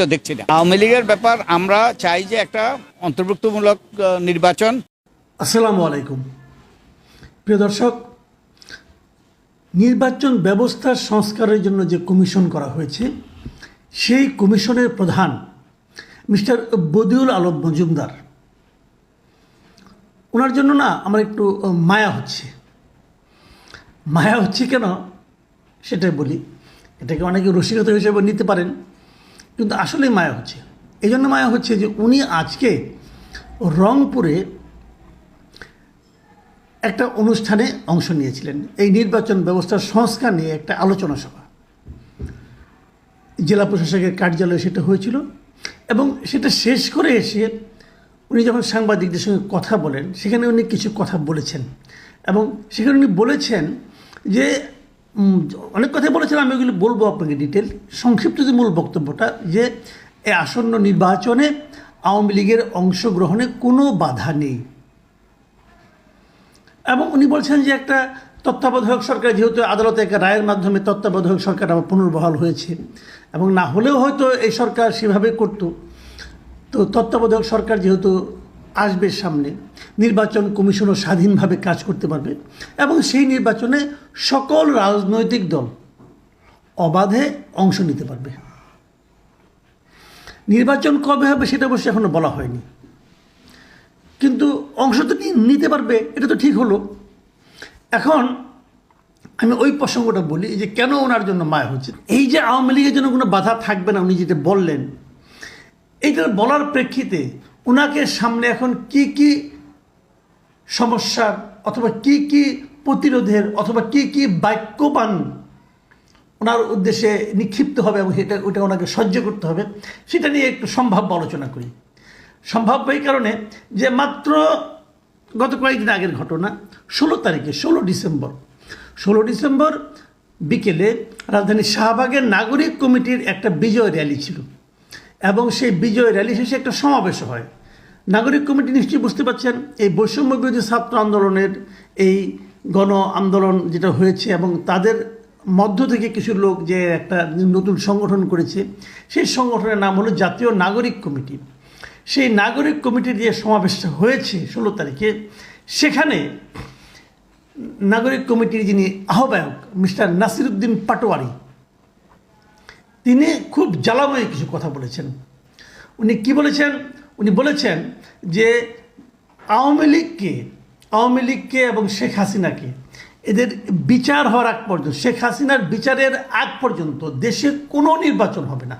হয়তো দেখছি না। আওয়ামী লীগের ব্যাপার, আমরা চাই যে একটা অন্তর্ভুক্তমূলক নির্বাচন। আসসালামু আলাইকুম। প্রিয় দর্শক, নির্বাচন ব্যবস্থার সংস্কারের জন্য যে কমিশন করা হয়েছে, সেই কমিশনের প্রধান মিস্টার বদিউল আলম মজুমদার। ওনার জন্য না আমার একটু মায়া হচ্ছে। মায়া হচ্ছে কেন? সেটাই বলি। এটাকে অনেকে রসিকতা হিসেবে নিতে পারেন। কিন্তু আসলে মায়া হচ্ছে। এই জন্য মায়া হচ্ছে যে উনি আজকে রংপুরে একটা অনুষ্ঠানে অংশ নিয়েছিলেন। এই নির্বাচন ব্যবস্থার সংস্কার নিয়ে একটা আলোচনা সভা। জেলা প্রশাসকের কার্যালয়ে সেটা হয়েছিল এবং সেটা শেষ করে এসে উনি যখন সাংবাদিকদের সঙ্গে কথা বলেন, সেখানে উনি কিছু কথা বলেছেন এবং সেখানে উনি বলেছেন যে অনেক কথাই বলেছেন আমি ওইগুলি বলব আপনাকে ডিটেল সংক্ষিপ্ত যে মূল বক্তব্যটা, যে এই আসন্ন নির্বাচনে আওয়ামী লীগের অংশগ্রহণে কোনো বাধা নেই। এবং উনি বলছেন যে একটা তত্ত্বাবধায়ক সরকার, যেহেতু আদালতে একটা রায়ের মাধ্যমে তত্ত্বাবধায়ক সরকার আবার পুনর্বহাল হয়েছে, এবং না হলেও হয়তো এই সরকার সেভাবে করতো। তো তত্ত্বাবধায়ক সরকার যেহেতু আসবে সামনে। নির্বাচন কমিশনও স্বাধীনভাবে কাজ করতে পারবে। এবং সেই নির্বাচনে সকল রাজনৈতিক দল অবাধে অংশ নিতে পারবে। নির্বাচন কবে হবে সেটা অবশ্য এখনও বলা হয়নি। কিন্তু অংশ তো নিতে পারবে, এটা তো ঠিক হলো। এখন আমি ওই প্রসঙ্গটা বলি যে কেন ওনার জন্য মায়া হচ্ছে? এই যে আওয়ামী লীগের জন্য কোনো বাধা থাকবে না, উনি যেটা বললেন এইটার বলার প্রেক্ষিতে ওনাকে সামনে এখন কি কি সমস্যার অথবা কি কি প্রতিরোধের অথবা কি কি বাক্যবান ওনার উদ্দেশ্যে নিক্ষিপ্ত হবে এবং সেটা ওটা ওনাকে সহ্য করতে হবে, সেটা নিয়ে একটু সম্ভাব্য আলোচনা করি। সম্ভাব্য এই কারণে যে মাত্র গত কয়েকদিন আগের ঘটনা, ষোলো তারিখে, ষোলো ডিসেম্বর ষোলো ডিসেম্বর বিকেলে রাজধানী শাহবাগের নাগরিক কমিটির একটা বিজয় র্যালি ছিল এবং সেই বিজয় র্যালি শেষে একটা সমাবেশ হয়। নাগরিক কমিটি নিশ্চয়ই বুঝতে পারছেন, এই বৈষম্য বিরোধী ছাত্র আন্দোলনের এই গণ আন্দোলন যেটা হয়েছে এবং তাদের মধ্য থেকে কিছু লোক যে একটা নতুন সংগঠন করেছে, সেই সংগঠনের নাম হলো জাতীয় নাগরিক কমিটি। সেই নাগরিক কমিটির যে সমাবেশটা হয়েছে ষোলো তারিখে, সেখানে নাগরিক কমিটির যিনি আহ্বায়ক মিস্টার নাসিরুদ্দিন পাটোয়ারি, তিনি খুব জ্বালাময় কিছু কথা বলেছেন। উনি কি বলেছেন? উনি বলেছেন যে আওয়ামী লীগকে আওয়ামী লীগকে এবং শেখ হাসিনাকে, এদের বিচার হওয়ার আগ পর্যন্ত, শেখ হাসিনার বিচারের আগ পর্যন্ত দেশে কোনো নির্বাচন হবে না।